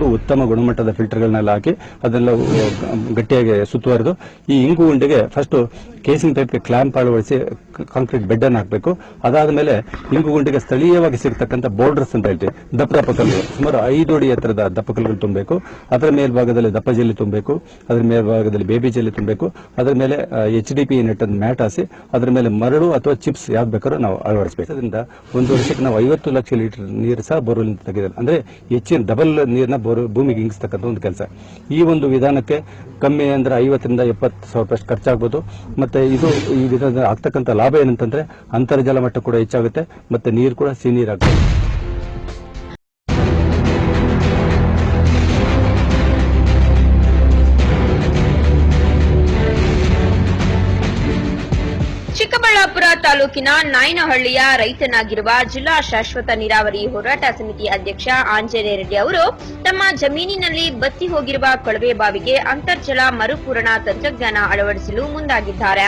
ಮೂರು ಉತ್ತಮ ಗುಣಮಟ್ಟದ ಫಿಲ್ಟರ್ಗಳನ್ನೆಲ್ಲ ಹಾಕಿ ಅದೆಲ್ಲ ಗಟ್ಟಿಯಾಗಿ ಸುತ್ತುವರೆದು ಈ ಇಂಗು ಉಂಡೆಗೆ ಫಸ್ಟ್ ಕೇಸಿಂಗ್ ಟೈಪ್ಗೆ ಕ್ಲಾಂಪ್ ಅಳವಡಿಸಿ ಕಾಂಕ್ರೀಟ್ ಬೆಡ್ ಅನ್ನು ಹಾಕಬೇಕು. ಅದಾದ ಮೇಲೆ ಹಿಂಗು ಗುಂಡಿಗೆ ಸ್ಥಳೀಯವಾಗಿ ಸಿಗ್ತಕ್ಕಂಥ ಬೋರ್ಡರ್ಸ್ ಅಂತ ಹೇಳ್ತೀವಿ. ದಪ್ಪ ದಪ್ಪ ಕಲ್ಲುಗಳು. ಸುಮಾರು ಐದು ಅಡಿ ಎತ್ತರದ ದಪ್ಪ ಕಲ್ಲುಗಳು ತುಂಬಬೇಕು. ಅದರ ಮೇಲ್ಭಾಗದಲ್ಲಿ ದಪ್ಪ ಜಲ್ಲಿ ತುಂಬಬೇಕು. ಅದರ ಮೇಲ್ಭಾಗದಲ್ಲಿ ಬೇಬಿ ಜಲ್ಲಿ ತುಂಬಬೇಕು. ಅದರ ಮೇಲೆ H D P net mat ಹಾಸಿ, ಅದರ ಮೇಲೆ ಮರಳು ಅಥವಾ ಚಿಪ್ಸ್ ಯಾವ್ದು ಬೇಕಾದ್ರೂ ನಾವು ಅಳವಡಿಸಬೇಕು. ಅದರಿಂದ ಒಂದು ವರ್ಷಕ್ಕೆ ನಾವು ಐವತ್ತು ಲಕ್ಷ ಲೀಟರ್ ನೀರು ಸಹ ಬೋರ್ವೆಲ್ ತೆಗೆದಿಲ್ಲ ಅಂದ್ರೆ ಹೆಚ್ಚಿನ ಡಬಲ್ ನೀರನ್ನ ಬೋರ್, ಭೂಮಿಗೆ ಇಂಗಿಸ್ತಕ್ಕಂಥ ಒಂದು ಕೆಲಸ. ಈ ಒಂದು ವಿಧಾನಕ್ಕೆ ಕಮ್ಮಿ ಅಂದ್ರೆ ಐವತ್ತರಿಂದ ಎಪ್ಪತ್ತು ಸಾವಿರ ರೂಪಾಯಿ ಖರ್ಚಾಗ್ಬೋದು. ಮತ್ತೆ ಇದು ಈ ವಿಧಾನ ಆಗ್ತಕ್ಕಂಥ ಲಾಭ ಏನಂತಂದ್ರೆ ಅಂತರ್ಜಲ ಮಟ್ಟ ಕೂಡ ಹೆಚ್ಚಾಗುತ್ತೆ ಮತ್ತೆ ನೀರು ಕೂಡ ಸಿಹಿ ತಾಲೂಕಿನ ನಾಯನಹಳ್ಳಿಯ ರೈತನಾಗಿರುವ ಜಿಲ್ಲಾ ಶಾಶ್ವತ ನೀರಾವರಿ ಹೋರಾಟ ಸಮಿತಿ ಅಧ್ಯಕ್ಷ ಆಂಜನೇಯ ರೆಡ್ಡಿ ಅವರು ತಮ್ಮ ಜಮೀನಿನಲ್ಲಿ ಬತ್ತಿ ಹೋಗಿರುವ ಕೊಳವೆ ಬಾವಿಗೆ ಅಂತರ್ಜಲ ಮರುಪೂರಣ ತಂತ್ರಜ್ಞಾನ ಅಳವಡಿಸಲು ಮುಂದಾಗಿದ್ದಾರೆ.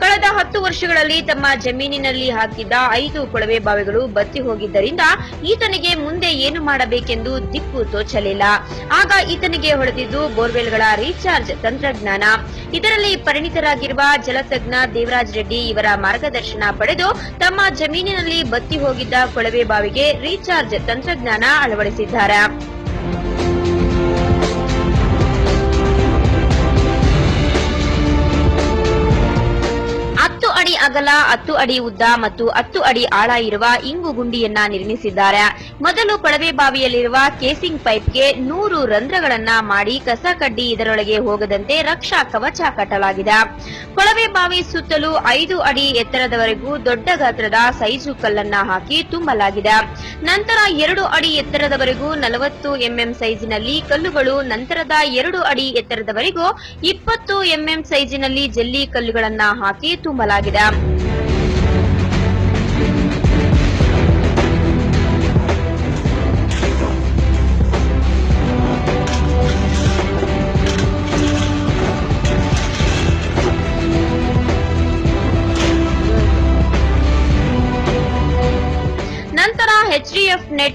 ಕಳೆದ ಹತ್ತು ವರ್ಷಗಳಲ್ಲಿ ತಮ್ಮ ಜಮೀನಿನಲ್ಲಿ ಹಾಕಿದ್ದ ಐದು ಕೊಳವೆ ಬಾವಿಗಳು ಬತ್ತಿ ಹೋಗಿದ್ದರಿಂದ ಈತನಿಗೆ ಮುಂದೆ ಏನು ಮಾಡಬೇಕೆಂದು ದಿಕ್ಕು ತೋಚಲಿಲ್ಲ. ಆಗ ಈತನಿಗೆ ಹೊಡೆದಿದ್ದು ಬೋರ್ವೆಲ್ಗಳ ರೀಚಾರ್ಜ್ ತಂತ್ರಜ್ಞಾನ. ಇದರಲ್ಲಿ ಪರಿಣಿತರಾಗಿರುವ ಜಲತಜ್ಞ ದೇವರಾಜ್ ರೆಡ್ಡಿ ಇವರ ಮಾರ್ಗದರ್ಶನ ಪಡೆದು ತಮ್ಮ ಜಮೀನಿನಲ್ಲಿ ಬತ್ತಿ ಹೋಗಿದ್ದ ಕೊಳವೆ ಬಾವಿಗೆ ರೀಚಾರ್ಜ್ ತಂತ್ರಜ್ಞಾನ ಅಳವಡಿಸಿದ್ದಾರೆ. ಅಡಿ ಅಗಲ, ಹತ್ತು ಅಡಿ ಉದ್ದ ಮತ್ತು ಹತ್ತು ಅಡಿ ಆಳ ಇರುವ ಇಂಗು ಗುಂಡಿಯನ್ನ ನಿರ್ಮಿಸಿದ್ದಾರೆ. ಮೊದಲು ಕೊಳವೆ ಬಾವಿಯಲ್ಲಿರುವ ಕೇಸಿಂಗ್ ಪೈಪ್ಗೆ ನೂರು ರಂಧ್ರಗಳನ್ನ ಮಾಡಿ ಕಸ ಕಡ್ಡಿ ಇದರೊಳಗೆ ಹೋಗದಂತೆ ರಕ್ಷಾ ಕವಚ ಕಟ್ಟಲಾಗಿದೆ. ಕೊಳವೆ ಬಾವಿ ಸುತ್ತಲೂ ಐದು ಅಡಿ ಎತ್ತರದವರೆಗೂ ದೊಡ್ಡ ಗಾತ್ರದ ಸೈಜು ಕಲ್ಲನ್ನ ಹಾಕಿ ತುಂಬಲಾಗಿದೆ. ನಂತರ ಎರಡು ಅಡಿ ಎತ್ತರದವರೆಗೂ ನಲವತ್ತು ಎಂಎಂ ಸೈಜಿನಲ್ಲಿ ಕಲ್ಲುಗಳು, ನಂತರದ ಎರಡು ಅಡಿ ಎತ್ತರದವರೆಗೂ ಇಪ್ಪತ್ತು ಎಂಎಂ ಸೈಜಿನಲ್ಲಿ ಜಲ್ಲಿ ಕಲ್ಲುಗಳನ್ನ ಹಾಕಿ ತುಂಬಲಾಗಿದೆ. ನಂತರ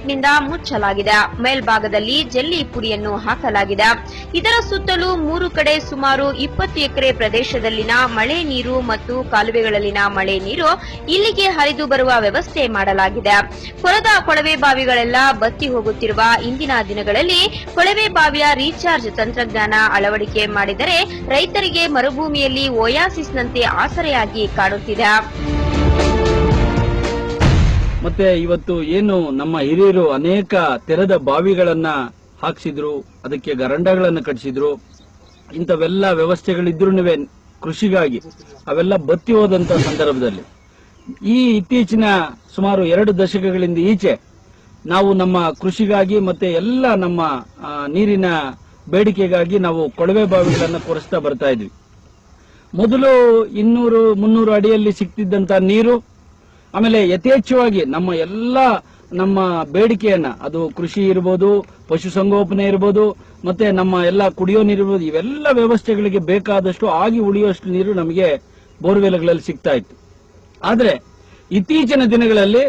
ನಿಂದ ಮುಚ್ಚಲಾಗಿದೆ. ಮೇಲ್ಭಾಗದಲ್ಲಿ ಜಲ್ಲಿ ಪುಡಿಯನ್ನು ಹಾಕಲಾಗಿದೆ. ಇದರ ಸುತ್ತಲೂ ಮೂರು ಕಡೆ ಸುಮಾರು ಇಪ್ಪತ್ತು ಎಕರೆ ಪ್ರದೇಶದಲ್ಲಿನ ಮಳೆ ನೀರು ಮತ್ತು ಕಾಲುವೆಗಳಲ್ಲಿನ ಮಳೆ ನೀರು ಇಲ್ಲಿಗೆ ಹರಿದು ಬರುವ ವ್ಯವಸ್ಥೆ ಮಾಡಲಾಗಿದೆ. ಕೊರದ ಕೊಳವೆ ಬಾವಿಗಳೆಲ್ಲ ಬತ್ತಿ ಹೋಗುತ್ತಿರುವ ಇಂದಿನ ದಿನಗಳಲ್ಲಿ ಕೊಳವೆ ಬಾವಿಯ ರೀಚಾರ್ಜ್ ತಂತ್ರಜ್ಞಾನ ಅಳವಡಿಕೆ ಮಾಡಿದರೆ ರೈತರಿಗೆ ಮರುಭೂಮಿಯಲ್ಲಿ ಓಯಾಸಿಸ್ನಂತೆ ಆಸರೆಯಾಗಿ ಕಾಣುತ್ತಿದೆ ಮತ್ತೆ ಇವತ್ತು ಏನು ನಮ್ಮ ಹಿರಿಯರು ಅನೇಕ ತೆರೆದ ಬಾವಿಗಳನ್ನ ಹಾಕ್ಸಿದ್ರು, ಅದಕ್ಕೆ ಗರಂಡಗಳನ್ನ ಕಟ್ಟಿಸಿದ್ರು. ಇಂಥವೆಲ್ಲ ವ್ಯವಸ್ಥೆಗಳಿದ್ರು ಕೃಷಿಗಾಗಿ, ಅವೆಲ್ಲ ಬತ್ತಿ ಹೋದಂತ ಸಂದರ್ಭದಲ್ಲಿ. ಈ ಇತ್ತೀಚಿನ ಸುಮಾರು ಎರಡು ದಶಕಗಳಿಂದ ಈಚೆ ನಾವು ನಮ್ಮ ಕೃಷಿಗಾಗಿ ಮತ್ತೆ ಎಲ್ಲ ನಮ್ಮ ನೀರಿನ ಬೇಡಿಕೆಗಾಗಿ ನಾವು ಕೊಳವೆ ಬಾವಿಗಳನ್ನ ಕೊರೆಸ್ತಾ ಬರ್ತಾ ಇದ್ವಿ. ಮೊದಲು ಇನ್ನೂರು ಮುನ್ನೂರು ಅಡಿಯಲ್ಲಿ ಸಿಕ್ತಿದ್ದಂತ ನೀರು ಆಮೇಲೆ ಯಥೇಚ್ಛವಾಗಿ ನಮ್ಮ ಎಲ್ಲ ನಮ್ಮ ಬೇಡಿಕೆಯನ್ನ, ಅದು ಕೃಷಿ ಇರ್ಬೋದು ಪಶುಸಂಗೋಪನೆ ಇರ್ಬೋದು, ಮತ್ತೆ ನಮ್ಮ ಎಲ್ಲ ಕುಡಿಯೋ ನೀರು ಇರ್ಬೋದು, ಇವೆಲ್ಲ ವ್ಯವಸ್ಥೆಗಳಿಗೆ ಬೇಕಾದಷ್ಟು ಆಗಿ ಉಳಿಯುವಷ್ಟು ನೀರು ನಮಗೆ ಬೋರ್ವೆಲ್ಗಳಲ್ಲಿ ಸಿಗ್ತಾ ಇತ್ತು. ಆದ್ರೆ ಇತ್ತೀಚಿನ ದಿನಗಳಲ್ಲಿ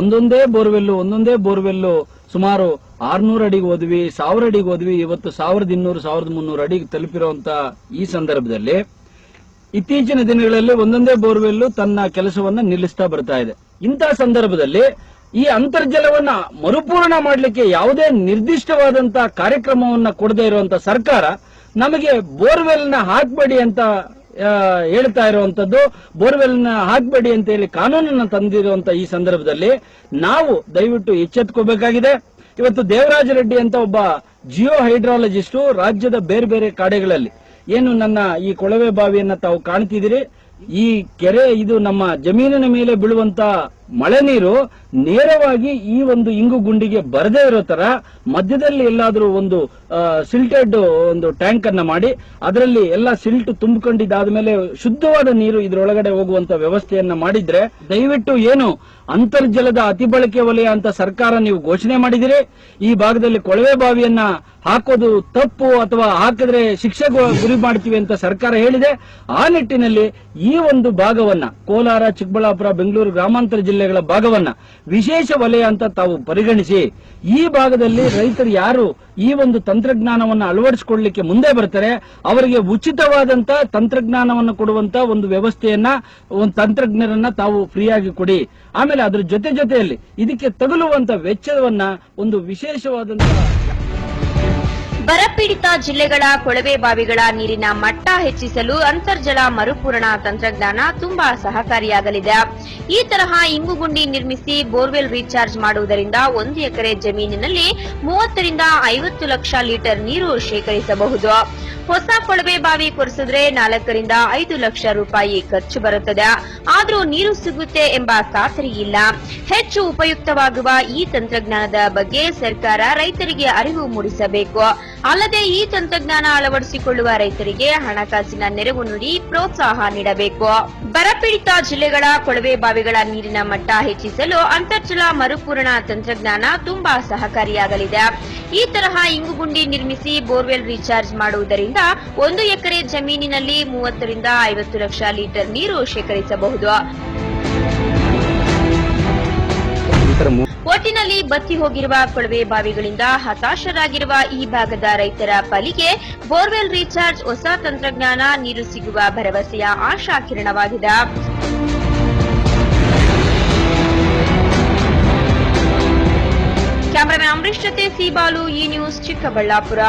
ಒಂದೊಂದೇ ಬೋರ್ವೆಲ್ಲು ಒಂದೊಂದೇ ಬೋರ್ವೆಲ್ಲು ಸುಮಾರು ಆರ್ನೂರು ಅಡಿಗೆ ಹೋದ್ವಿ, ಸಾವಿರ ಅಡಿಗೆ ಹೋದ್ವಿ, ಇವತ್ತು ಸಾವಿರದ ಇನ್ನೂರು, ಸಾವಿರದ ಮುನ್ನೂರು ಅಡಿಗೆ ತಲುಪಿರುವಂತ ಈ ಸಂದರ್ಭದಲ್ಲಿ ಇತ್ತೀಚಿನ ದಿನಗಳಲ್ಲಿ ಒಂದೊಂದೇ ಬೋರ್ವೆಲ್ ತನ್ನ ಕೆಲಸವನ್ನ ನಿಲ್ಲಿಸ್ತಾ ಬರ್ತಾ ಇದೆ. ಇಂತಹ ಸಂದರ್ಭದಲ್ಲಿ ಈ ಅಂತರ್ಜಲವನ್ನ ಮರುಪೂರಣ ಮಾಡಲಿಕ್ಕೆ ಯಾವುದೇ ನಿರ್ದಿಷ್ಟವಾದಂತಹ ಕಾರ್ಯಕ್ರಮವನ್ನ ಕೊಡದೇ ಇರುವಂತ ಸರ್ಕಾರ ನಮಗೆ ಬೋರ್ವೆಲ್ನ ಹಾಕ್ಬೇಡಿ ಅಂತ ಹೇಳ್ತಾ ಇರುವಂತದ್ದು ಬೋರ್ವೆಲ್ನ ಹಾಕ್ಬೇಡಿ ಅಂತ ಹೇಳಿ ಕಾನೂನನ್ನ ತಂದಿರುವಂತ ಈ ಸಂದರ್ಭದಲ್ಲಿ ನಾವು ದಯವಿಟ್ಟು ಎಚ್ಚೆತ್ಕೋಬೇಕಾಗಿದೆ. ಇವತ್ತು ದೇವರಾಜ ರೆಡ್ಡಿ ಅಂತ ಒಬ್ಬ ಜಿಯೋ ಹೈಡ್ರಾಲಜಿಸ್ಟು ರಾಜ್ಯದ ಬೇರೆ ಬೇರೆ ಕಾಡೆಗಳಲ್ಲಿ ಏನು ನನ್ನ ಈ ಕೊಳವೆ ಬಾವಿಯನ್ನ ತಾವು ಕಾಣ್ತಿದ್ದೀರಿ? ಈ ಕೆರೆ ಇದು ನಮ್ಮ ಜಮೀನಿನ ಮೇಲೆ ಬೀಳುವಂತ ಮಳೆ ನೀರು ನೇರವಾಗಿ ಈ ಒಂದು ಇಂಗು ಗುಂಡಿಗೆ ಬರದೇ ಇರೋ ತರ ಮಧ್ಯದಲ್ಲಿ ಎಲ್ಲಾದ್ರೂ ಒಂದು ಸಿಲ್ಟೆಡ್ ಒಂದು ಟ್ಯಾಂಕ್ ಅನ್ನ ಮಾಡಿ, ಅದರಲ್ಲಿ ಎಲ್ಲ ಸಿಲ್ಟ್ ತುಂಬಿಕೊಂಡಿದ್ದಾದ್ಮೇಲೆ ಶುದ್ಧವಾದ ನೀರು ಇದರೊಳಗಡೆ ಹೋಗುವಂತ ವ್ಯವಸ್ಥೆಯನ್ನ ಮಾಡಿದ್ರೆ, ದಯವಿಟ್ಟು ಏನು ಅಂತರ್ಜಲದ ಅತಿ ಬಳಕೆ ವಲಯ ಅಂತ ಸರ್ಕಾರ ನೀವು ಘೋಷಣೆ ಮಾಡಿದಿರಿ, ಈ ಭಾಗದಲ್ಲಿ ಕೊಳವೆ ಬಾವಿಯನ್ನ ಹಾಕೋದು ತಪ್ಪು ಅಥವಾ ಹಾಕಿದ್ರೆ ಶಿಕ್ಷೆ ಗುರಿ ಮಾಡ್ತೀವಿ ಅಂತ ಸರ್ಕಾರ ಹೇಳಿದೆ, ಆ ನಿಟ್ಟಿನಲ್ಲಿ ಈ ಒಂದು ಭಾಗವನ್ನ ಕೋಲಾರ, ಚಿಕ್ಕಬಳ್ಳಾಪುರ, ಬೆಂಗಳೂರು ಗ್ರಾಮಾಂತರ ಜಿಲ್ಲೆ ಜಿಲ್ಲೆಗಳ ಭಾಗವನ್ನ ವಿಶೇಷ ವಲಯ ಅಂತ ತಾವು ಪರಿಗಣಿಸಿ, ಈ ಭಾಗದಲ್ಲಿ ರೈತರು ಯಾರು ಈ ಒಂದು ತಂತ್ರಜ್ಞಾನವನ್ನು ಅಳವಡಿಸಿಕೊಳ್ಳಲಿಕ್ಕೆ ಮುಂದೆ ಬರ್ತಾರೆ, ಅವರಿಗೆ ಉಚಿತವಾದಂತ ತಂತ್ರಜ್ಞಾನವನ್ನು ಕೊಡುವಂತ ಒಂದು ವ್ಯವಸ್ಥೆಯನ್ನ, ಒಂದು ತಂತ್ರಜ್ಞರನ್ನ ತಾವು ಫ್ರೀಯಾಗಿ ಕೊಡಿ. ಆಮೇಲೆ ಅದರ ಜೊತೆ ಜೊತೆಯಲ್ಲಿ ಇದಕ್ಕೆ ತಗುಲುವಂತ ವೆಚ್ಚವನ್ನ ಒಂದು ವಿಶೇಷವಾದಂತ ಬರಪೀಡಿತ ಜಿಲ್ಲೆಗಳ ಕೊಳವೆ ಬಾವಿಗಳ ನೀರಿನ ಮಟ್ಟ ಹೆಚ್ಚಿಸಲು ಅಂತರ್ಜಲ ಮರುಪೂರಣ ತಂತ್ರಜ್ಞಾನ ತುಂಬಾ ಸಹಕಾರಿಯಾಗಲಿದೆ. ಈ ತರಹ ಇಂಗುಗುಂಡಿ ನಿರ್ಮಿಸಿ ಬೋರ್ವೆಲ್ ರೀಚಾರ್ಜ್ ಮಾಡುವುದರಿಂದ ಒಂದು ಎಕರೆ ಜಮೀನಿನಲ್ಲಿ ಮೂವತ್ತರಿಂದ ಐವತ್ತು ಲಕ್ಷ ಲೀಟರ್ ನೀರು ಶೇಖರಿಸಬಹುದು. ಹೊಸ ಕೊಳವೆ ಬಾವಿ ಕೊರೆಸಿದ್ರೆ ನಾಲ್ಕರಿಂದ ಐದು ಲಕ್ಷ ರೂಪಾಯಿ ಖರ್ಚು ಬರುತ್ತದೆ. ಆದರೂ ನೀರು ಸಿಗುತ್ತೆ ಎಂಬ ಖಾತರಿ ಇಲ್ಲ. ಹೆಚ್ಚು ಉಪಯುಕ್ತವಾಗುವ ಈ ತಂತ್ರಜ್ಞಾನದ ಬಗ್ಗೆ ಸರ್ಕಾರ ರೈತರಿಗೆ ಅರಿವು ಮೂಡಿಸಬೇಕು. ಅಲ್ಲದೆ ಈ ತಂತ್ರಜ್ಞಾನ ಅಳವಡಿಸಿಕೊಳ್ಳುವ ರೈತರಿಗೆ ಹಣಕಾಸಿನ ನೆರವು ನೀಡಿ ಪ್ರೋತ್ಸಾಹ ನೀಡಬೇಕು. ಬರಪೀಡಿತ ಜಿಲ್ಲೆಗಳ ಕೊಳವೆ ಬಾವಿಗಳ ನೀರಿನ ಮಟ್ಟ ಹೆಚ್ಚಿಸಲು ಅಂತರ್ಜಲ ಮರುಪೂರಣ ತಂತ್ರಜ್ಞಾನ ತುಂಬಾ ಸಹಕಾರಿಯಾಗಲಿದೆ. ಈ ತರಹ ಇಂಗುಗುಂಡಿ ನಿರ್ಮಿಸಿ ಬೋರ್ವೆಲ್ ರೀಚಾರ್ಜ್ ಮಾಡುವುದರಿಂದ ಒಂದು ಎಕರೆ ಜಮೀನಿನಲ್ಲಿ ಮೂವತ್ತರಿಂದ ಐವತ್ತು ಲಕ್ಷ ಲೀಟರ್ ನೀರು ಶೇಖರಿಸಬಹುದು. ಒಟ್ಟಿನಲ್ಲಿ ಬತ್ತಿ ಹೋಗಿರುವ ಕೊಳವೆ ಬಾವಿಗಳಿಂದ ಹತಾಶರಾಗಿರುವ ಈ ಭಾಗದ ರೈತರ ಪಾಲಿಗೆ ಬೋರ್ವೆಲ್ ರೀಚಾರ್ಜ್ ಹೊಸ ತಂತ್ರಜ್ಞಾನ ನೀರು ಸಿಗುವ ಭರವಸೆಯ ಆಶಾ ಕಿರಣವಾಗಿದೆ. ಕ್ಯಾಮರಾಮನ್ ಅಂಬರೀಶ್ ಜೊತೆ ಸಿಬಾಲು ಈ ನ್ಯೂಸ್ ಚಿಕ್ಕಬಳ್ಳಾಪುರ.